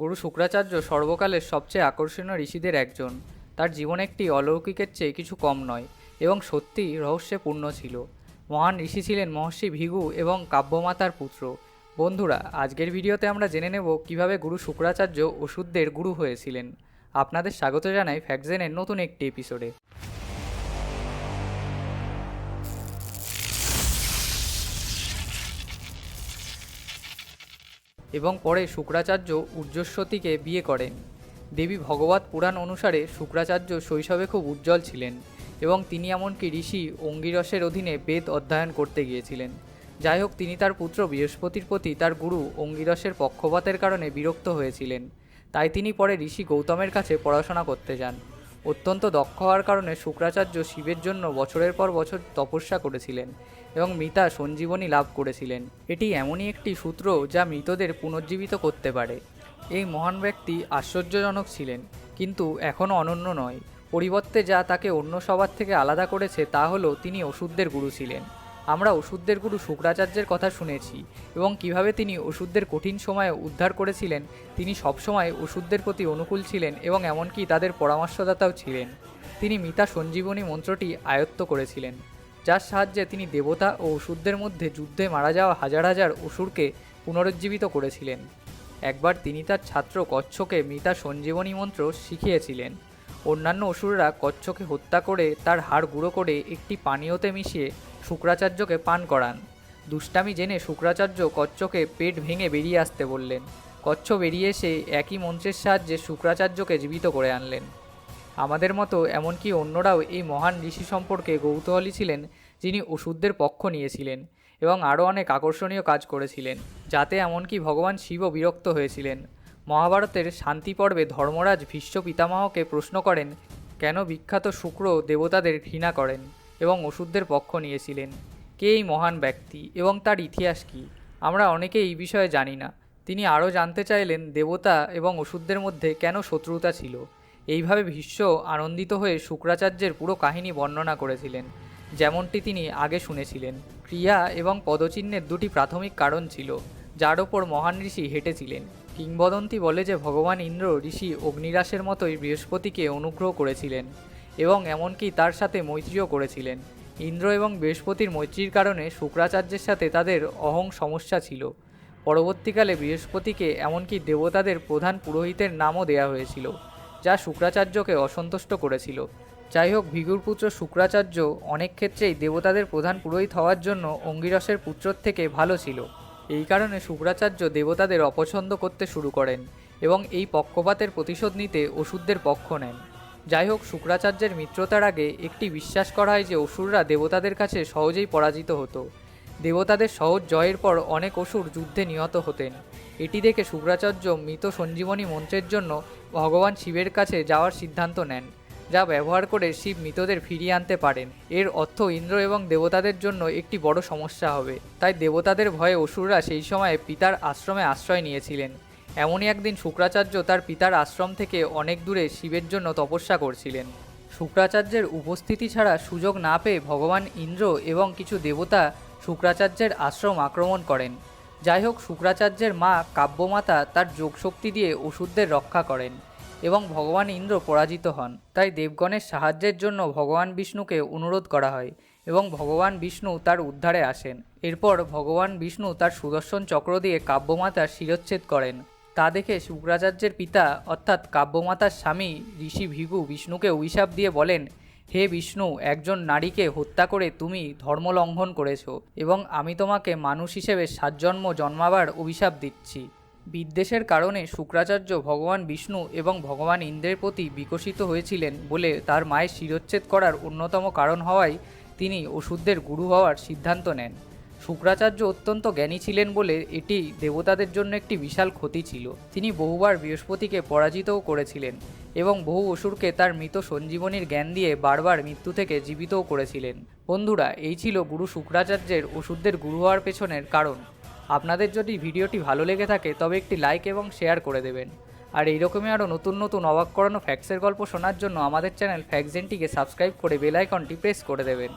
গুরু শুক্রাচার্য সর্বকালের সবচেয়ে আকর্ষণীয় ঋষিদের একজন। তার জীবন একটি অলৌকিকের চেয়ে কিছু কম নয় এবং সত্যিই রহস্যে পূর্ণ ছিল। মহান ঋষি ছিলেন মহর্ষি ভিগু এবং কাব্যমাতার পুত্র। বন্ধুরা, আজকের ভিডিওতে আমরা জেনে নেব কীভাবে গুরু শুক্রাচার্য ওষুধদের গুরু হয়েছিলেন। আপনাদের স্বাগত জানাই ফ্যাকজেনের নতুন একটি এপিসোডে। এবং পরে শুক্রাচার্য ঊর্জস্বতীকে বিয়ে করেন। দেবী ভগবত পুরাণ অনুসারে শুক্রাচার্য শৈশবে খুব উজ্জ্বল ছিলেন এবং তিনি এমনকি ঋষি অঙ্গিরসের অধীনে বেদ অধ্যয়ন করতে গিয়েছিলেন। যাই হোক তিনি তার পুত্র বৃহস্পতির প্রতি তার গুরু অঙ্গিরসের পক্ষপাতের কারণে বিরক্ত হয়েছিলেন। তাই তিনি পরে ঋষি গৌতমের কাছে পড়াশোনা করতে যান। অত্যন্ত দক্ষ হওয়ার কারণে শুক্রাচার্য শিবের জন্য বছরের পর বছর তপস্যা করেছিলেন এবং মিতা সঞ্জীবনী লাভ করেছিলেন। এটি এমনই একটি সূত্র যা মৃতদের পুনর্জীবিত করতে পারে। এই মহান ব্যক্তি আশ্চর্যজনক ছিলেন, কিন্তু এখনও অনন্য নয়। পরিবর্তে যা তাকে অন্য সবার থেকে আলাদা করেছে তা হলো তিনি ওষুধদের গুরু ছিলেন। আমরা ওষুধদের গুরু শুক্রাচার্যের কথা শুনেছি এবং কীভাবে তিনি ওষুধদের কঠিন সময়ে উদ্ধার করেছিলেন, তিনি সবসময় ওষুধদের প্রতি অনুকূল ছিলেন এবং এমনকি তাদের পরামর্শদাতাও ছিলেন। তিনি মিতা সঞ্জীবনী মন্ত্রটি আয়ত্ত করেছিলেন, যার সাহায্যে তিনি দেবতা ও ওষুধদের মধ্যে যুদ্ধে মারা যাওয়া হাজার হাজার অসুরকে পুনরুজ্জীবিত করেছিলেন। একবার তিনি তার ছাত্র কচ্ছকে মিতা সঞ্জীবনী মন্ত্র শিখিয়েছিলেন। অন্যান্য অসুররা কচ্ছকে হত্যা করে তার হাড় গুঁড়ো করে একটি পানীয়তে মিশিয়ে শুক্রাচার্যকে পান করান। দুষ্টামি জেনে শুক্রাচার্য কচ্ছকে পেট ভেঙে বেরিয়ে আসতে বললেন। কচ্ছ বেরিয়ে এসে একই মন্ত্রের সাহায্যে শুক্রাচার্যকে জীবিত করে আনলেন। আমাদের মতো এমনকি অন্যরাও এই মহান ঋষি সম্পর্কে কৌতূহলী ছিলেন, যিনি ওষুধদের পক্ষ নিয়েছিলেন এবং আরও অনেক আকর্ষণীয় কাজ করেছিলেন, যাতে এমনকি ভগবান শিবও বিরক্ত হয়েছিলেন। মহাভারতের শান্তি পর্বে ধর্মরাজ ভীষ্ম পিতামহকে প্রশ্ন করেন, কেন বিখ্যাত শুক্র দেবতাদের ঘৃণা করেন? এবং ওষুধদের পক্ষ নিয়েছিলেন। কে এই মহান ব্যক্তি এবং তার ইতিহাস কী? আমরা অনেকে এই বিষয়ে জানি না। তিনি আরও জানতে চাইলেন দেবতা এবং ওষুধদের মধ্যে কেন শত্রুতা ছিল। এইভাবে ভীষ্ম আনন্দিত হয়ে শুক্রাচার্যের পুরো কাহিনী বর্ণনা করেছিলেন। যেমনটি তিনি আগে শুনেছিলেন। ক্রিয়া এবং পদচিহ্নের দুটি প্রাথমিক কারণ ছিল, যার ওপর মহান ঋষি হেঁটেছিলেন। কিংবদন্তি বলে যে ভগবান ইন্দ্র ঋষি অগ্নিরাসের মতোই বৃহস্পতিকে অনুগ্রহ করেছিলেন। এবং এমনকি তার সাথে মৈত্রীও করেছিলেন। ইন্দ্র এবং বৃহস্পতির মৈত্রীর কারণে শুক্রাচার্যের সাথে তাদের অহং সমস্যা ছিল। পরবর্তীকালে বৃহস্পতিকে এমনকি দেবতাদের প্রধান পুরোহিতের নামও দেয়া হয়েছিল, যা শুক্রাচার্যকে অসন্তুষ্ট করেছিল। যাই হোক ভিগুর পুত্র শুক্রাচার্য অনেক ক্ষেত্রেই দেবতাদের প্রধান পুরোহিত হওয়ার জন্য অঙ্গিরসের পুত্রর থেকে ভালো ছিল। এই কারণে শুক্রাচার্য দেবতাদের অপছন্দ করতে শুরু করেন এবং এই পক্ষপাতের প্রতিশোধ নিতে ওষুধদের পক্ষ নেন। যাই হোক শুক্রাচার্যের মিত্রতার আগে একটি বিশ্বাস করা হয় যে অসুররা দেবতাদের কাছে সহজেই পরাজিত হতো। দেবতাদের সহজ জয়ের পর অনেক অসুর যুদ্ধে নিহত হতেন। এটি দেখে শুক্রাচার্য মৃত সঞ্জীবনী মন্ত্রের জন্য ভগবান শিবের কাছে যাওয়ার সিদ্ধান্ত নেন, যা ব্যবহার করে শিব মৃতদের ফিরিয়ে আনতে পারেন। এর অর্থ ইন্দ্র এবং দেবতাদের জন্য একটি বড় সমস্যা হবে। তাই দেবতাদের ভয়ে অসুররা সেই সময়ে পিতার আশ্রমে আশ্রয় নিয়েছিলেন। এমনই একদিন শুক্রাচার্য তার পিতার আশ্রম থেকে অনেক দূরে শিবের জন্য তপস্যা করছিলেন। শুক্রাচার্যের উপস্থিতি ছাড়া সুযোগ না পেয়ে ভগবান ইন্দ্র এবং কিছু দেবতা শুক্রাচার্যের আশ্রম আক্রমণ করেন। যাই হোক, শুক্রাচার্যের মা কাব্যমাতা তার যোগশক্তি দিয়ে ওষুধদের রক্ষা করেন এবং ভগবান ইন্দ্র পরাজিত হন। তাই দেবগণের সাহায্যের জন্য ভগবান বিষ্ণুকে অনুরোধ করা হয় এবং ভগবান বিষ্ণু তার উদ্ধারে আসেন। এরপর ভগবান বিষ্ণু তার সুদর্শন চক্র দিয়ে কাব্যমাতার শিরচ্ছেদ করেন। তা দেখে শুক্রাচার্যের পিতা, অর্থাৎ কাব্যমাতার স্বামী ঋষি ভিগু বিষ্ণুকে অভিশাপ দিয়ে বলেন, হে বিষ্ণু, একজন নারীকে হত্যা করে তুমি ধর্মলঙ্ঘন করেছ এবং আমি তোমাকে মানুষ হিসেবে সাতজন্ম জন্মাবার অভিশাপ দিচ্ছি। বিদ্বেষের কারণে শুক্রাচার্য ভগবান বিষ্ণু এবং ভগবান ইন্দ্রের প্রতি বিকশিত হয়েছিলেন বলে তার মায়ের শিরচ্ছেদ করার অন্যতম কারণ হওয়ায় তিনি ওষুধদের গুরু হওয়ার সিদ্ধান্ত নেন। শুক্রাচার্য অত্যন্ত জ্ঞানী ছিলেন বলে এটি দেবতাদের জন্য একটি বিশাল ক্ষতি ছিল। তিনি বহুবার বৃহস্পতিকে পরাজিতও করেছিলেন এবং বহু অসুরকে তার মৃত সঞ্জীবনীর জ্ঞান দিয়ে বারবার মৃত্যু থেকে জীবিতও করেছিলেন। বন্ধুরা, এই ছিল গুরু শুক্রাচার্যের ওষুধদের গুরু হওয়ার পেছনের কারণ। আপনাদের যদি ভিডিওটি ভালো লেগে থাকে, তবে একটি লাইক এবং শেয়ার করে দেবেন। আর এইরকমই আরও নতুন নতুন অবাক করানো ফ্যাক্সের গল্প শোনার জন্য আমাদের চ্যানেল ফ্যাক্সেনটিকে সাবস্ক্রাইব করে বেল আইকনটি প্রেস করে দেবেন।